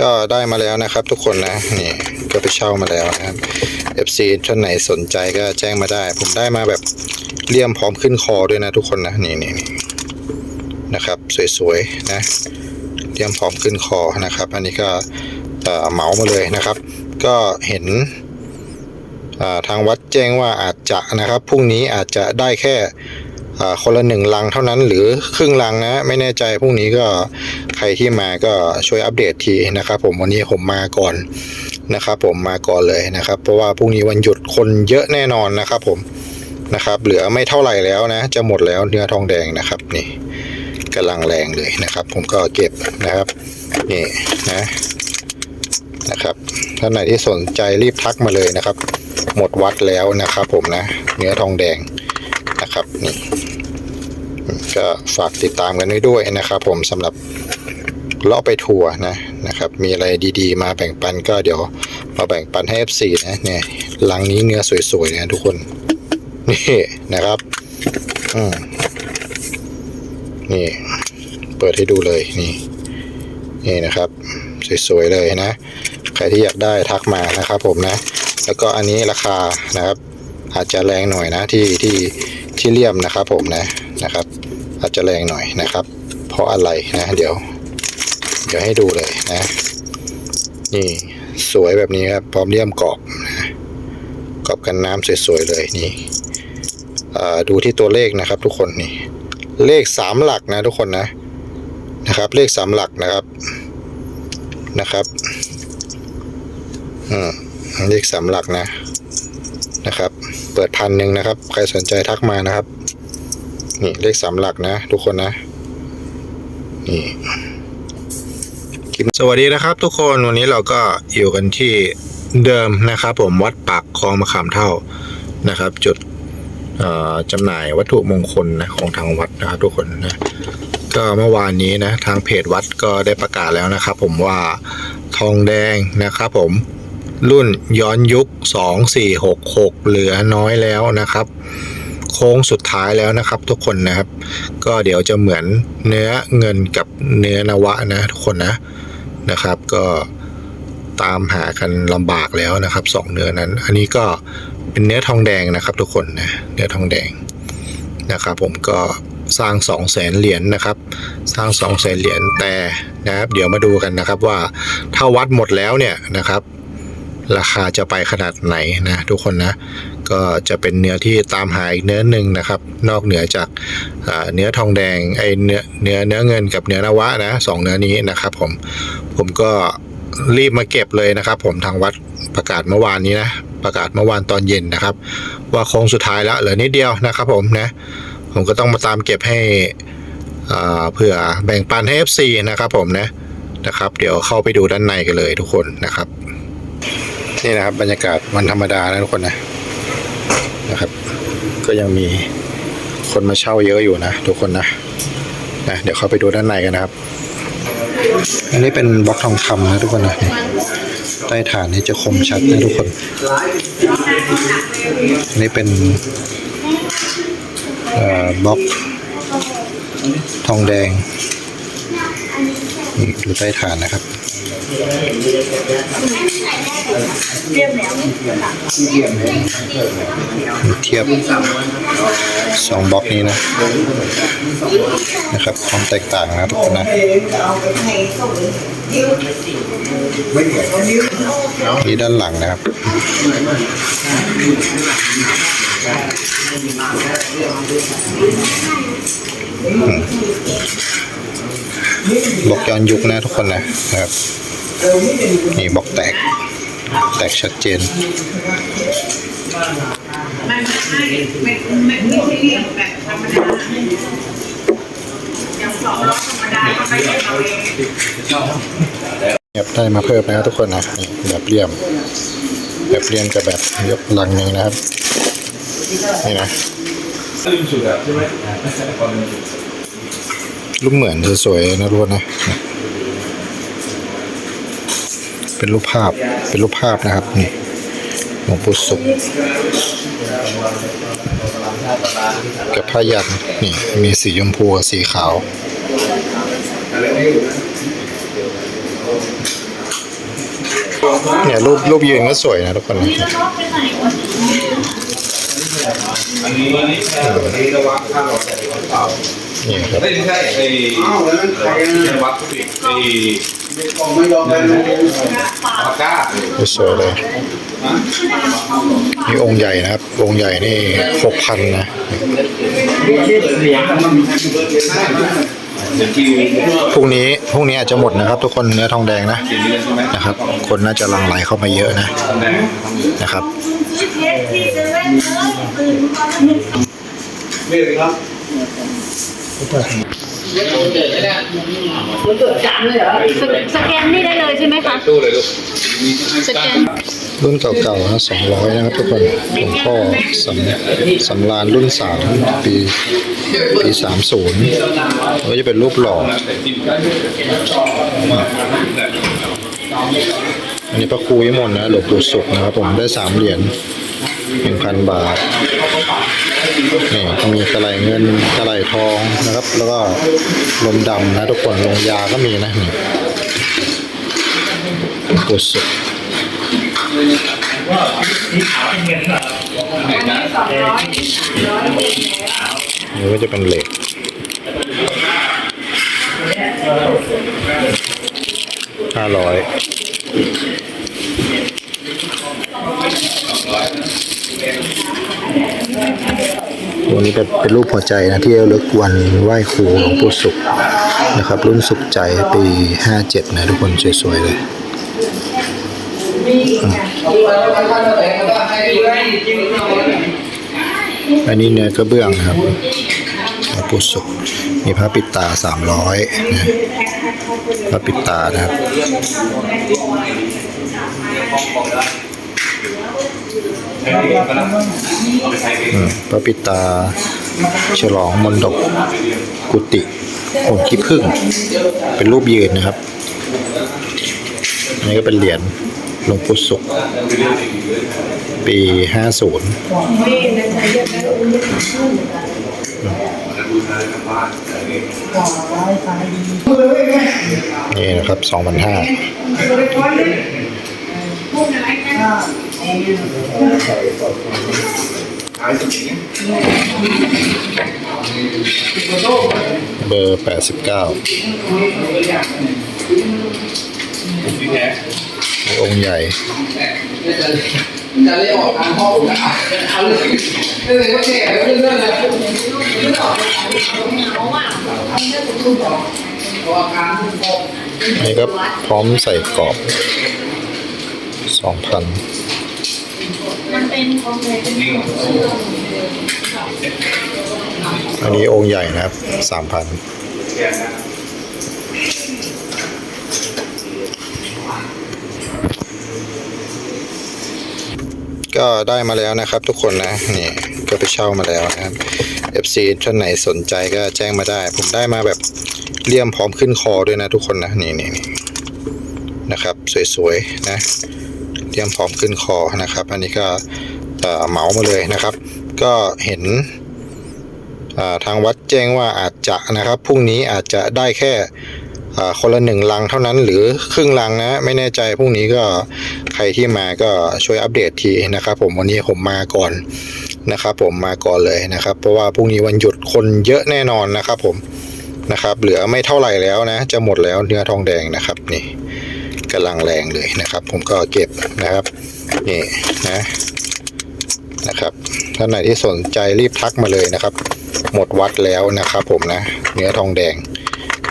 ก็ได้มาแล้วนะครับ ทุกคนนะนี่ก็ไปเช่ามาแล้วนะครับ FC ท่านไหนสนใจก็แจ้งมาได้ ผมได้มาแบบเลี่ยมพร้อมขึ้นคอด้วยนะทุกคนนะนี่นี่นะครับ สวยๆนะเลี่ยมพร้อมขึ้นคอนะครับ อันนี้ก็เอ่อเหมามาเลยนะครับ ก็เห็นทางวัดแจ้งว่าอาจจะนะครับพรุ่งนี้อาจจะได้แค่ คนละหนึ่งลังเท่านั้นหรือครึ่งลังนะ ไม่แน่ใจพรุ่งนี้ก็ใครที่มาก็ช่วยอัปเดตทีนะครับ ผมวันนี้ผมมาก่อนนะครับ ผมมาก่อนเลยนะครับ เพราะว่าพรุ่งนี้วันหยุดคนเยอะแน่นอนนะครับ ผมนะครับ เหลือไม่เท่าไหร่แล้วนะ จะหมดแล้วเนื้อทองแดงนะครับนี่กำลังแรงเลยนะครับ ผมก็เก็บนะครับนี่นะนะครับท่านไหนที่สนใจรีบทักมาเลยนะครับ หมดวัดแล้วนะครับ ผมนะ เนื้อทองแดง นะครับนี่ก็ฝากติดตามกันด้วยนะครับผมสำหรับเลาะไปทัวร์นะนะครับ มีอะไรดีๆ มาแบ่งปันก็เดี๋ยวมาแบ่งปันให้ FC นะเนี่ยหลังนี้เนื้อสวยๆนะทุกคน นี่นะครับอืมนี่ เปิดให้ดูเลยนี่นี่นะครับ สวยๆเลยนะ ใครที่อยากได้ทักมานะครับผมนะ แล้วก็อันนี้ราคานะครับ อาจจะแรงหน่อยนะที่ที่ ที่เลี่ยมนะครับ ผมนะนะครับ อาจจะแรงหน่อยนะครับ เพราะอะไรนะ เดี๋ยว เดี๋ยวให้ดูเลยนะ นี่สวยแบบนี้ครับพร้อมเลี่ยมกรอบนะกรอบกันน้ำสวยๆเลยนี่ดูที่ตัวเลขนะครับ ทุกคนนี่ เลขสามหลักนะทุกคนนะนะครับ เลขสามหลักนะครับนะครับอืมเลขสามหลักนะนะครับ เปิดพันหนึ่งนะครับ ใครสนใจทักมานะครับ นี่เลขสามหลักนะ ทุกคนนะ นี่สวัสดีนะครับ ทุกคนวันนี้เราก็อยู่กันที่เดิมนะครับ ผมวัดปากคลองมะขามเท่านะครับ จุดจำหน่ายวัตถุมงคลนะของทางวัดนะครับ ทุกคนนะก็เมื่อวานนี้นะทางเพจวัดก็ได้ประกาศแล้วนะครับ ผมว่าทองแดงนะครับ ผม รุ่นย้อนยุค 2466 เหลือน้อยแล้วนะครับ โค้งสุดท้ายแล้วนะครับทุกคนนะครับ ก็เดี๋ยวจะเหมือนเนื้อเงินกับเนื้อนวะนะทุกคนนะนะครับ ก็ตามหากันลำบากแล้วนะครับสองเนื้อนั้น อันนี้ก็เป็นเนื้อทองแดงนะครับ ทุกคนนะเนื้อทองแดงนะครับ ผมก็สร้าง 2 0 0แสนเหรียญนะครับ สร้าง 2 0 0แสนเหรียญแต่นะครับ เดี๋ยวมาดูกันนะครับว่าถ้าวัดหมดแล้วเนี่ยนะครับ ราคาจะไปขนาดไหนนะทุกคนนะ ก็จะเป็นเนื้อที่ตามหาอีกเนื้อหนึ่งนะครับ นอกเหนือจากเนื้อทองแดงไอเนื้อเนื้อเนื้อเงินกับเนื้อนวะนะสองเนื้อนี้นะครับผมผมก็รีบมาเก็บเลยนะครับ ผมทางวัดประกาศเมื่อวานนี้นะประกาศเมื่อวานตอนเย็นนะครับ ว่าโค้งสุดท้ายแล้วเหลือนิดเดียวนะครับ ผมนะผมก็ต้องมาตามเก็บให้อ่าเผื่อแบ่งปันให้ FC นะครับ ผมนะนะครับ เดี๋ยวเข้าไปดูด้านในกันเลยทุกคนนะครับ นี่นะครับ บรรยากาศวันธรรมดานะทุกคนนะนะครับ ก็ยังมีคนมาเช่าเยอะอยู่นะทุกคนนะนะเดี๋ยวเข้าไปดูด้านในกันนะครับ อันนี้เป็นบล็อกทองคำนะทุกคนนะใต้ฐานนี่จะคมชัดนะทุกคนอันนี้เป็นบล็อกทองแดงดูใต้ฐานนะครับ เทียบสองบล็อกนี้นะนะครับความแตกต่างนะทุกคนนะนี่ด้านหลังนะครับ บล็อกย้อนยุคนะทุกคนนะนะครับนี่บล็อกแตก แตกชัดเจนมันไม่ไม่ไม่ไม่ใช่เรียงแบบธรรมดาอย่างสองล้อธรรมดาเขาไม่ใช่เราเองแบบได้มาเพิ่มนะครับทุกคนนะนี่แบบเลี่ยม แบบเลี่ยมกับแบบยกลังหนึ่งนะครับ นี่นะ รูปเหมือนสวยๆนะทุกคนนะ เป็นรูปภาพ เป็นรูปภาพนะครับนี่หลวงปู่สุขกับผ้ายันนี่มีสีชมพูกับสีขาวเนี่ยรูปรูปยืนก็สวยนะทุกคนนะอันนี้อันนี้อันนี้ระวังข้าเราใส่กระเป๋า นี่ครับไม่ใช่ไอ้วัดทุกไอ้ไม่ยอมกันนะปากกาสวยเลยนี่องค์ใหญ่นะครับ องค์ใหญ่นี่หกพันนะเดี๋ยวคิวพรุ่งนี้พรุ่งนี้อาจจะหมดนะครับ ทุกคนเนื้อทองแดงนะเดี๋ยวนี้ใช่ไหมนะครับ คนน่าจะหลังไหลเข้ามาเยอะนะทำได้นะครับนี่เลยครับ สแกนนี่ได้เลยใช่ไหมคะตู้เลยลูกสแกนรุ่นเก่าๆนะสองร้อยนะครับทุกคนหลวงพ่อสำสำรานรุ่นสามปีปีสามศูนย์ก็จะเป็นรูปหล่อันอันนี้พระครูวิมลนะหลวงปู่สุขนะครับผมได้สามเหรียญหนึ่งพันบาท นี่มีกระไหลเงินกระไหลทองนะครับ แล้วก็ลมดำนะทุกคนลงยาก็มีนะนี่หลวงปู่สุขนี่ก็จะเป็นเหล็กห้าร้อย วันนี้เป็นรูปหัวใจนะที่ระลึกวันไหว้ครูหลวงปู่สุขนะครับ รุ่นสุขใจปี 57 นะทุกคนสวยๆเลยอันนี้เนื้อกระเบื้องนะครับหลวงปู่สุขมีพระปิดตา 300นะพระปิดตานะครับ อืมพระปิตา ฉลองมนดกกุฏิองค์ขี้ผึ้งเป็นรูปยืนนะครับอันนี้ก็เป็นเหรียญหลวงปู่สุข ปี50นี่นะครับ2,500 เบอร์89องค์ใหญ่จะเรียกออกทางพ่อผมนะเอาเลยเลยว่าแก่เรื่องเรื่องเลยเรื่องออกเอาอาการพ่ออันนี้ก็พร้อมใส่กรอบสองพัน อันนี้องค์ใหญ่นะครับสามพันก็ได้มาแล้วนะครับทุกคนนะนี่ก็ไปเช่ามาแล้วนะครับ FC ท่านไหนสนใจก็แจ้งมาได้ ผมได้มาแบบเลี่ยมพร้อมขึ้นคอด้วยนะทุกคนนะนี่นี่นี่นะครับ สวยๆนะ เตรียมพร้อมขึ้นคอนะครับ อันนี้ก็เหมามาเลยนะครับ ก็เห็นทางวัดแจ้งว่าอาจจะนะครับพรุ่งนี้อาจจะได้แค่คนละหนึ่งลังเท่านั้นหรือครึ่งลังนะ ไม่แน่ใจพรุ่งนี้ก็ใครที่มาก็ช่วยอัปเดตทีนะครับ ผมวันนี้ผมมาก่อนนะครับ ผมมาก่อนเลยนะครับ เพราะว่าพรุ่งนี้วันหยุดคนเยอะแน่นอนนะครับ ผมนะครับ เหลือไม่เท่าไหร่แล้วนะ จะหมดแล้วเนื้อทองแดงนะครับนี่ กำลังแรงเลยนะครับ ผมก็เก็บนะครับนี่นะนะครับท่านไหนที่สนใจรีบทักมาเลยนะครับ หมดวัดแล้วนะครับ ผมนะ เนื้อทองแดง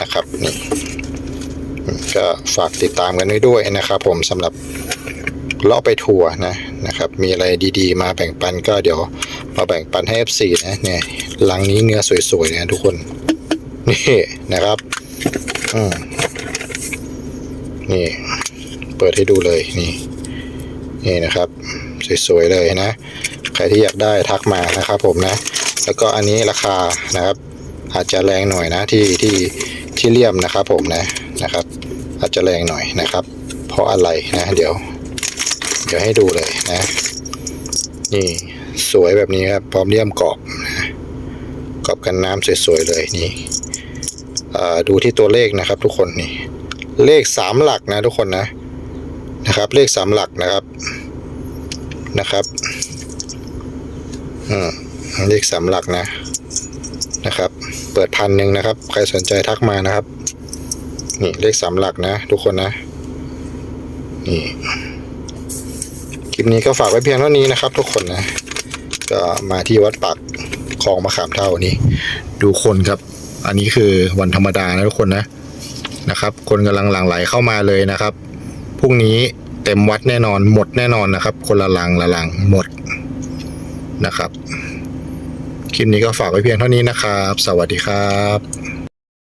นะครับนี่ก็ฝากติดตามกันไว้ด้วยนะครับ ผมสำหรับเลาะไปทัวร์นะนะครับ มีอะไรดีๆ มาแบ่งปันก็เดี๋ยวมาแบ่งปันให้ F4 นะเนี่ยหลังนี้เนื้อสวยๆนะทุกคนนี่นะครับ อืม นี่เปิดให้ดูเลยนี่นี่นะครับ สวยๆเลยนะ ใครที่อยากได้ทักมานะครับผมนะ แล้วก็อันนี้ราคานะครับ อาจจะแรงหน่อยนะที่ที่ที่เลี่ยมนะครับผมนะนะครับ อาจจะแรงหน่อยนะครับ เพราะอะไรนะเดี๋ยว เดี๋ยวให้ดูเลยนะ นี่สวยแบบนี้ครับพร้อมเลี่ยมกรอบนะกรอบกันน้ำสวยๆเลยนี่ดูที่ตัวเลขนะครับ ทุกคนนี่ เลขสามหลักนะทุกคนนะนะครับ เลขสามหลักนะครับนะครับอืมเลขสามหลักนะนะครับ เปิดพันหนึ่งนะครับ ใครสนใจทักมานะครับนี่เลขสามหลักนะ ทุกคนนะนี่คลิปนี้ก็ฝากไว้เพียงเท่านี้นะครับ ทุกคนนะก็มาที่วัดปักคลองมะขามเท่านี้ ดูคนครับ อันนี้คือวันธรรมดานะทุกคนนะ นะครับ คนกำลังหลั่งไหลเข้ามาเลยนะครับพรุ่งนี้เต็มวัดแน่นอนหมดแน่นอนนะครับ คนละลังละลังหมดนะครับคลิปนี้ก็ฝากไว้เพียงเท่านี้นะครับ สวัสดีครับ